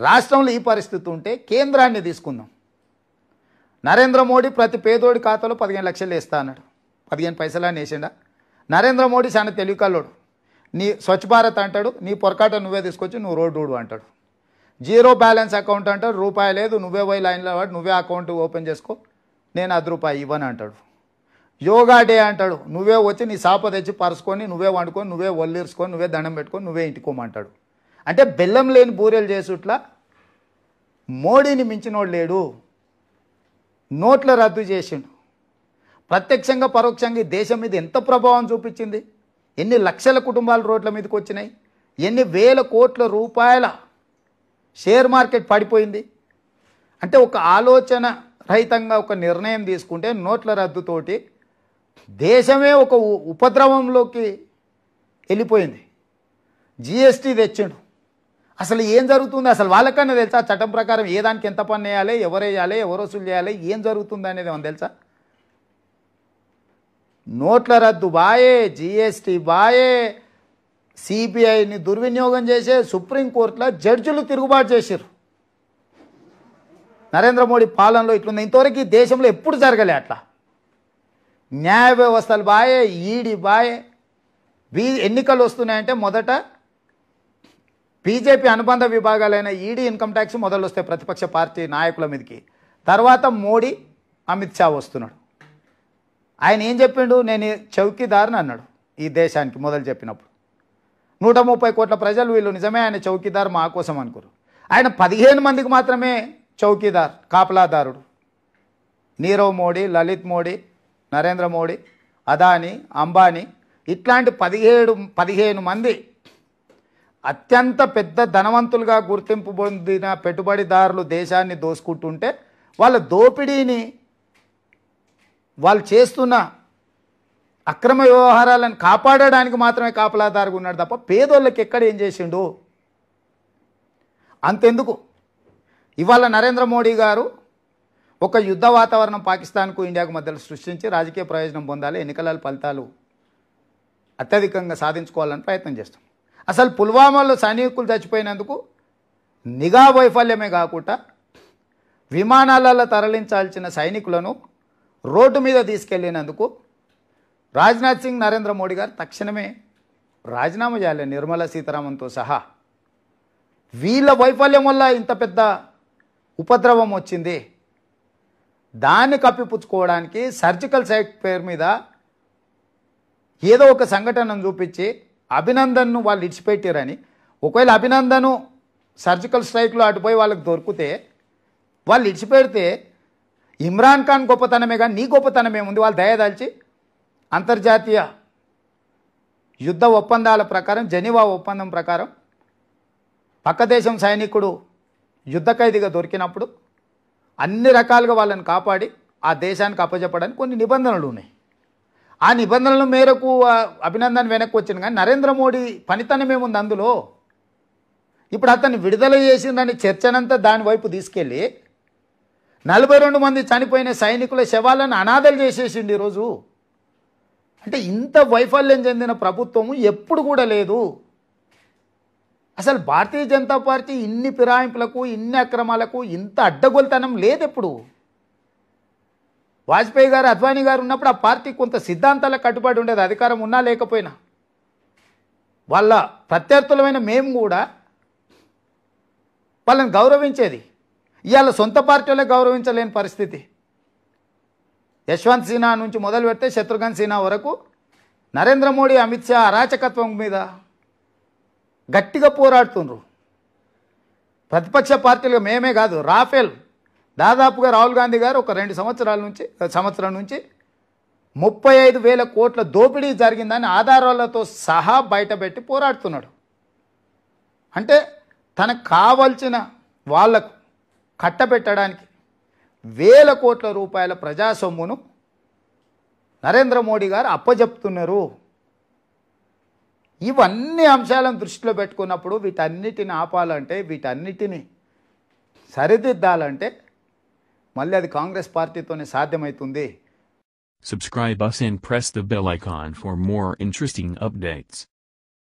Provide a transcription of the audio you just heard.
రాష్ట్రంలో ఈ పరిస్థితి ఉంటే కేంద్రాన్ని తీసుకుందాం. నరేంద్ర మోడీ ప్రతి పేదోడి ఖాతాలో పదిహేను లక్షలు వేస్తా అన్నాడు. పదిహేను పైసలు అని వేసిండా? నరేంద్ర మోడీ చాలా తెలివికల్లోడు. నీ స్వచ్ఛ భారత్ అంటాడు నీ పొరకాట నువ్వే తీసుకొచ్చి నువ్వు రోడ్డు ఊడు అంటాడు. జీరో బ్యాలెన్స్ అకౌంట్ అంటాడు రూపాయి లేదు నువ్వే పోయి లైన్లో వాడు నువ్వే అకౌంట్ ఓపెన్ చేసుకో నేను అది రూపాయి ఇవ్వను అంటాడు. యోగా డే అంటాడు నువ్వే వచ్చి నీ సాప తెచ్చి పరుచుకొని నువ్వే వండుకొని నువ్వే ఒల్లిర్చుకొని నువ్వే దండం పెట్టుకొని నువ్వే ఇంటికోమంటాడు అంటే బెల్లం లేని బూరెలు చేసుట్లా మోడీని మించినోడు లేడు. నోట్ల రద్దు చేసిండు. ప్రత్యక్షంగా పరోక్షంగా ఈ దేశం మీద ఎంత ప్రభావం చూపించింది? ఎన్ని లక్షల కుటుంబాలు రోడ్ల మీదకి వచ్చినాయి? ఎన్ని వేల కోట్ల రూపాయల షేర్ మార్కెట్ పడిపోయింది? అంటే ఒక ఆలోచన రహితంగా ఒక నిర్ణయం తీసుకుంటే నోట్ల రద్దుతోటి దేశమే ఒక ఉపద్రవంలోకి వెళ్ళిపోయింది. జిఎస్టీ తెచ్చిండు. అసలు ఏం జరుగుతుంది? అసలు వాళ్ళకన్నా తెలుసా? చట్టం ప్రకారం ఏ దానికి ఎంత పన్ను వేయాలి ఎవరు వేయాలి ఎవరు వసూలు చేయాలి ఏం జరుగుతుంది అనేది ఏమన్నా తెలుసా? నోట్ల రద్దు బాయే జిఎస్టీ బాయే. సిబిఐని దుర్వినియోగం చేసే సుప్రీంకోర్టులో జడ్జిలు తిరుగుబాటు చేశారు నరేంద్ర మోడీ పాలనలో ఇట్లుంది. ఇంతవరకు ఈ దేశంలో ఎప్పుడు జరగలే అట్లా? న్యాయ వ్యవస్థలు బాయే ఈడి బాయే. బీ ఎన్నికలు వస్తున్నాయంటే మొదట బీజేపీ అనుబంధ విభాగాలైన ఈడీ ఇన్కమ్ ట్యాక్స్ మొదలు వస్తాయి ప్రతిపక్ష పార్టీ నాయకుల మీదకి. తర్వాత మోడీ అమిత్ షా వస్తున్నాడు. ఆయన ఏం చెప్పిండు? నేను చౌకీదార్ని అన్నాడు ఈ దేశానికి మొదలు చెప్పినప్పుడు. నూట ముప్పై కోట్ల ప్రజలు వీళ్ళు నిజమే ఆయన చౌకీదార్ మా కోసం అనుకోరు. ఆయన పదిహేను మందికి మాత్రమే చౌకీదార్ కాపలాదారుడు. నీరవ్ మోడీ లలిత్ మోడీ నరేంద్ర మోడీ అదానీ అంబానీ ఇట్లాంటి పదిహేడు పదిహేను మంది అత్యంత పెద్ద ధనవంతులుగా గుర్తింపు పొందిన పెట్టుబడిదారులు దేశాన్ని దోసుకుంటుంటే వాళ్ళ దోపిడీని వాళ్ళు చేస్తున్న అక్రమ వ్యవహారాలను కాపాడడానికి మాత్రమే కాపలాదారుగా ఉన్నాడు తప్ప పేదోళ్ళకి ఎక్కడ ఏం చేసిండు? అంతెందుకు? ఇవాళ నరేంద్ర మోడీ గారు ఒక యుద్ధ వాతావరణం పాకిస్తాన్కు ఇండియాకు మధ్యలో సృష్టించి రాజకీయ ప్రయోజనం పొందాలి ఎన్నికల ఫలితాలు అత్యధికంగా సాధించుకోవాలని ప్రయత్నం చేస్తాం అసలు పుల్వామాలో సైనికులు చచ్చిపోయినందుకు నిఘా వైఫల్యమే కాకుండా విమానాలలో తరలించాల్సిన సైనికులను రోడ్డు మీద తీసుకెళ్ళినందుకు రాజ్నాథ్ సింగ్ నరేంద్ర మోడీ గారు తక్షణమే రాజీనామా చేయాలి నిర్మలా సీతారామన్తో సహా. వీళ్ళ వైఫల్యం వల్ల ఇంత పెద్ద ఉపద్రవం వచ్చింది. దాన్ని కప్పిపుచ్చుకోవడానికి సర్జికల్ సైట్ పేరు మీద ఏదో ఒక సంఘటనను చూపించి అభినందన్ను వాళ్ళు ఇడిచిపెట్టారని ఒకవేళ అభినందను సర్జికల్ స్ట్రైక్లో అటుపోయి వాళ్ళకి దొరికితే వాళ్ళు ఇడిచిపెడితే ఇమ్రాన్ ఖాన్ గొప్పతనమే కానీ నీ గొప్పతనమే ఉంది. వాళ్ళు దయదాల్చి అంతర్జాతీయ యుద్ధ ఒప్పందాల ప్రకారం జెనీవా ఒప్పందం ప్రకారం పక్క దేశం సైనికుడు యుద్ధ ఖైదీగా దొరికినప్పుడు అన్ని రకాలుగా వాళ్ళని కాపాడి ఆ దేశానికి అప్పజెప్పడానికి కొన్ని నిబంధనలు ఉన్నాయి. ఆ నిబంధనల మేరకు అభినందన అభినందన్ వెనక్కి వచ్చింది కానీ నరేంద్ర మోడీ పనితనం ఏముంది అందులో? ఇప్పుడు అతన్ని విడుదల చేసిందని చర్చనంతా దాని వైపు తీసుకెళ్ళి నలభై రెండు మంది చనిపోయిన సైనికుల శవాలను అనాథలు చేసేసిండు ఈరోజు. అంటే ఇంత వైఫల్యం చెందిన ప్రభుత్వము ఎప్పుడు కూడా లేదు. అసలు భారతీయ జనతా పార్టీ ఇన్ని ఫిరాయింపులకు ఇన్ని అక్రమాలకు ఇంత అడ్డగోలుతనం లేదు ఎప్పుడు వాజ్పేయి గారు అద్వానీ గారు ఉన్నప్పుడు ఆ పార్టీ కొంత సిద్ధాంతాలకు కట్టుబడి ఉండేది అధికారం ఉన్నా లేకపోయినా. వాళ్ళ ప్రత్యర్థులమైన మేము కూడా వాళ్ళని గౌరవించేది. ఇవాళ సొంత పార్టీలే గౌరవించలేని పరిస్థితి. యశ్వంత్ సిన్హా నుంచి మొదలు పెడితే శత్రుఘ్న సిన్హా వరకు నరేంద్ర మోడీ అమిత్ షా అరాచకత్వం మీద గట్టిగా పోరాడుతుండ్రు. ప్రతిపక్ష పార్టీలుగా మేమే కాదు రాఫెల్ దాదాపుగా రాహుల్ గాంధీ గారు ఒక రెండు సంవత్సరాల నుంచి సంవత్సరం నుంచి ముప్పై ఐదు వేల కోట్ల దోపిడీ జరిగిందని ఆధారాలతో సహా బయటపెట్టి పోరాడుతున్నాడు. అంటే తనకు కావలసిన వాళ్ళకు కట్టబెట్టడానికి వేల కోట్ల రూపాయల ప్రజా సొమ్మును నరేంద్ర మోడీ గారు అప్పజెప్తున్నారు. ఇవన్నీ అంశాలను దృష్టిలో పెట్టుకున్నప్పుడు వీటన్నిటిని ఆపాలంటే వీటన్నిటిని సరిదిద్దాలంటే మళ్ళీ అది కాంగ్రెస్ పార్టీతోనే సాధ్యమవుతుంది Subscribe us and press the bell icon for more interesting updates.